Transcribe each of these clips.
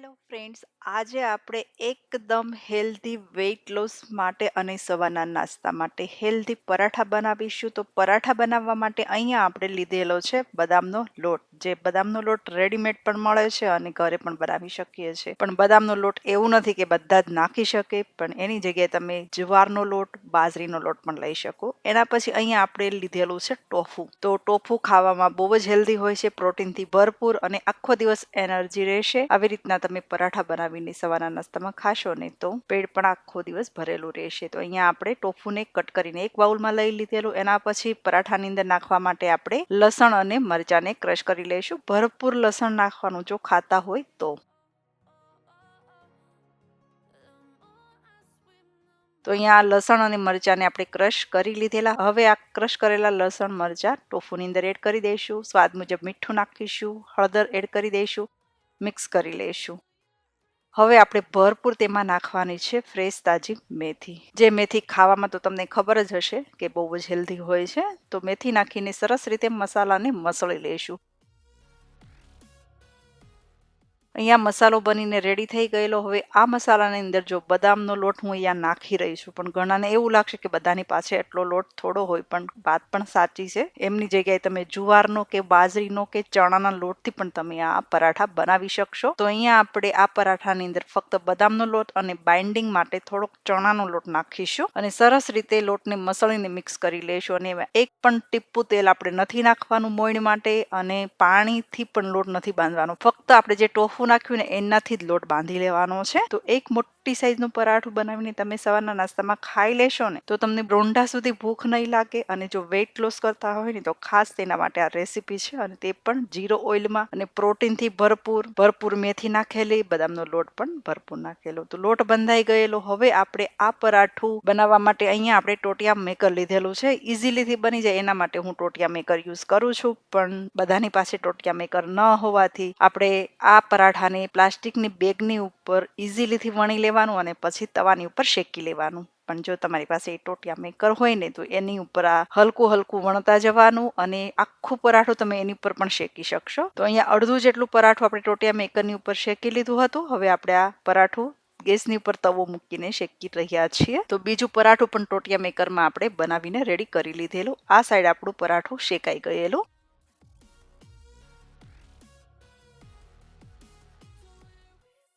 Hello friends, આજે આપણે એકદમ હેલ્ધી વેઇટ લોસ માટે અને સવારના નાસ્તા માટે હેલ્ધી પરાઠા બનાવીશું. તો પરાઠા બનાવવા માટે અહીંયા આપણે લીધેલો છે બદામનો લોટ. જે બદામનો લોટ રેડીમેડ પણ મળે છે અને ઘરે પણ બનાવી શકીએ છીએ. પણ બદામનો લોટ એવું નથી કે બધા જ નાખી શકે, પણ એની જગ્યાએ તમે જુવારનો લોટ બાજરીનો લોટ પણ લઈ શકો. એના પછી અહીંયા આપણે લીધેલું છે ટોફુ. તો ટોફુ ખાવામાં બહુ જ હેલ્ધી હોય છે, પ્રોટીનથી ભરપૂર અને આખો દિવસ એનર્જી રહેશે. આવી રીતના તમે પરાઠા બનાવીને સવારના નાસ્તામાં ખાશો ને તો પેટ પણ આખો દિવસ ભરેલું રહેશે. તો અહીંયા આપણે ટોફુને કટ કરીને એક બાઉલમાં લઈ લીધેલું. એના પછી પરાઠાની અંદર નાખવા માટે આપણે લસણ અને મરચાંને ક્રશ કરી લઈશું. ભરપૂર લસણ નાખવાનું જો ખાતા હોય તો. તો અહીંયા લસણ અને મરચાંને આપણે ક્રશ કરી લીધેલા. હવે આ ક્રશ કરેલા લસણ, મરચાં ટોફુની અંદર એડ કરી દઈશું. સ્વાદ મુજબ મીઠું નાખીશું, હળદર એડ કરી દઈશું, મિક્સ કરી લઈશું. હવે આપણે ભરપૂર તેમાં નાખવાની છે ફ્રેશ તાજી મેથી. જે મેથી ખાવામાં તો તમને ખબર જ હશે કે બહુ જ હેલ્ધી હોય છે. તો મેથી નાખીને સરસ રીતે મસાલાને મસળી લઈશું. અહીંયા મસાલો બનીને રેડી થઈ ગયેલો. હવે આ મસાલાની અંદર જો બદામનો લોટ હું અહીંયા નાખી રહી છું, પણ ઘણાને એવું લાગશે કે બધાની પાસે એટલો લોટ થોડો હોય, પણ વાત પણ સાચી છે. એમની જગ્યાએ તમે જુવારનો કે બાજરીનો કે ચણાના લોટથી પણ તમે આ પરાઠા બનાવી શકશો. તો અહીંયા આપણે આ પરાઠાની અંદર ફક્ત બદામનો લોટ અને બાઇન્ડિંગ માટે થોડોક ચણાનો લોટ નાખીશું અને સરસ રીતે લોટને મસળીને મિક્સ કરી લઈશું. અને એક પણ ટીપું તેલ આપણે નથી નાખવાનું મોઈણ માટે અને પાણીથી પણ લોટ નથી બાંધવાનો. ફક્ત આપણે જે ટોફુ નાખ્યું ને એનાથી જ લોટ બાંધી લેવાનો છે. તો એક મોટી સાઈઝનું પરાઠું બનાવીને તમે સવારના નાસ્તામાં ખાઈ લેશો ને, તો તમને રોંઢા સુધી ભૂખ નહીં લાગે અને જો વેઇટ લોસ કરતા હોય ને, તો ખાસ તેના માટે આ રેસીપી છે અને તે પણ જીરો ઓઇલમાં અને પ્રોટીનથી ભરપૂર ભરપૂર મેથી નાખેલી, બદામનો લોટ પણ ભરપૂર નાખેલો. તો લોટ બંધાઈ ગયેલો. હવે આપણે આ પરાઠું બનાવવા માટે અહીંયા આપણે ટોટિયા મેકર લીધેલું છે. ઇઝીલીથી બની જાય એના માટે હું ટોટિયા મેકર યુઝ કરું છું. પણ બધાની પાસે ટોટિયા મેકર ન હોવાથી આપણે આ પરાઠા પરાઠાને પ્લાસ્ટિકની બેગની ઉપર ઇઝીલીથી વણી લેવાનું અને પછી તવાની ઉપર શેકી લેવાનું. પણ જો તમારી પાસે ટોટિયા મેકર હોય ને, તો એની ઉપર આ હલકું હલકું વણતા જવાનું અને આખું પરાઠું તમે એની ઉપર પણ શેકી શકશો. તો અહીંયા અડધું જેટલું પરાઠું આપણે ટોટિયા મેકરની ઉપર શેકી લીધું હતું. હવે આપણે આ પરાઠું ગેસની ઉપર તવો મૂકીને શેકી રહ્યા છીએ. તો બીજું પરાઠું પણ ટોટિયા મેકરમાં આપણે બનાવીને રેડી કરી લીધેલું. આ સાઈડ આપણું પરાઠું શેકાઈ ગયેલું.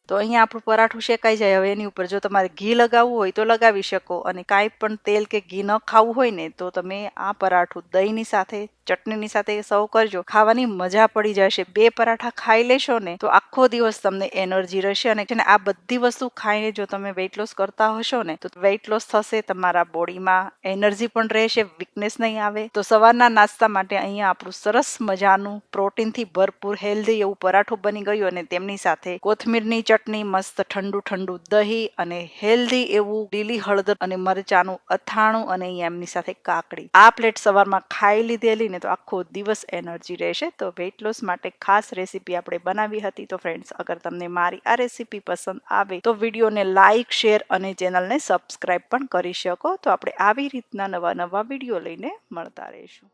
તો અહીંયા આપણું પરાઠું શેકાઈ જાય. હવે એની ઉપર જો તમારે ઘી લગાવવું હોય તો લગાવી શકો. અને કાંઈ પણ તેલ કે ઘી ન ખાવું હોય ને તો તમે આ પરાઠું દહીંની સાથે ચટણીની સાથે સર્વ કરજો. ખાવાની મજા પડી જશે. બે પરાઠા ખાઈ લેશો ને તો આખો દિવસ તમને એનર્જી રહેશે અને છે ને આ બધી વસ્તુ ખાઈને જો તમે વેઇટ લોસ કરતા હશો ને તો વેઇટ લોસ થશે, તમારા બોડીમાં એનર્જી પણ રહેશે વીકનેસ નહીં આવે. તો સવારના નાસ્તા માટે અહીંયા આપણું સરસ મજાનું પ્રોટીનથી ભરપૂર હેલ્ધી એવું પરાઠું બની ગયું અને તેમની સાથે કોથમીરની ચટણી, મસ્ત ઠંડુ ઠંડુ દહીં અને હેલ્ધી એવું લીલી હળદર અને મરચાનું અથાણું અને અહીંયા એમની સાથે કાકડી. આ પ્લેટ સવારમાં ખાઈ લીધેલી ને તો આખો દિવસ એનર્જી રહેશે. તો વેઇટ લોસ માટે ખાસ રેસીપી આપણે બનાવી હતી. તો ફ્રેન્ડ્સ અગર તમને મારી આ રેસીપી પસંદ આવે, તો વિડીયોને લાઇક શેર અને ચેનલને સબસ્ક્રાઇબ પણ કરી શકો. તો આપણે આવી રીતના નવા નવા વીડિયો લઈને મળતા રહીશું.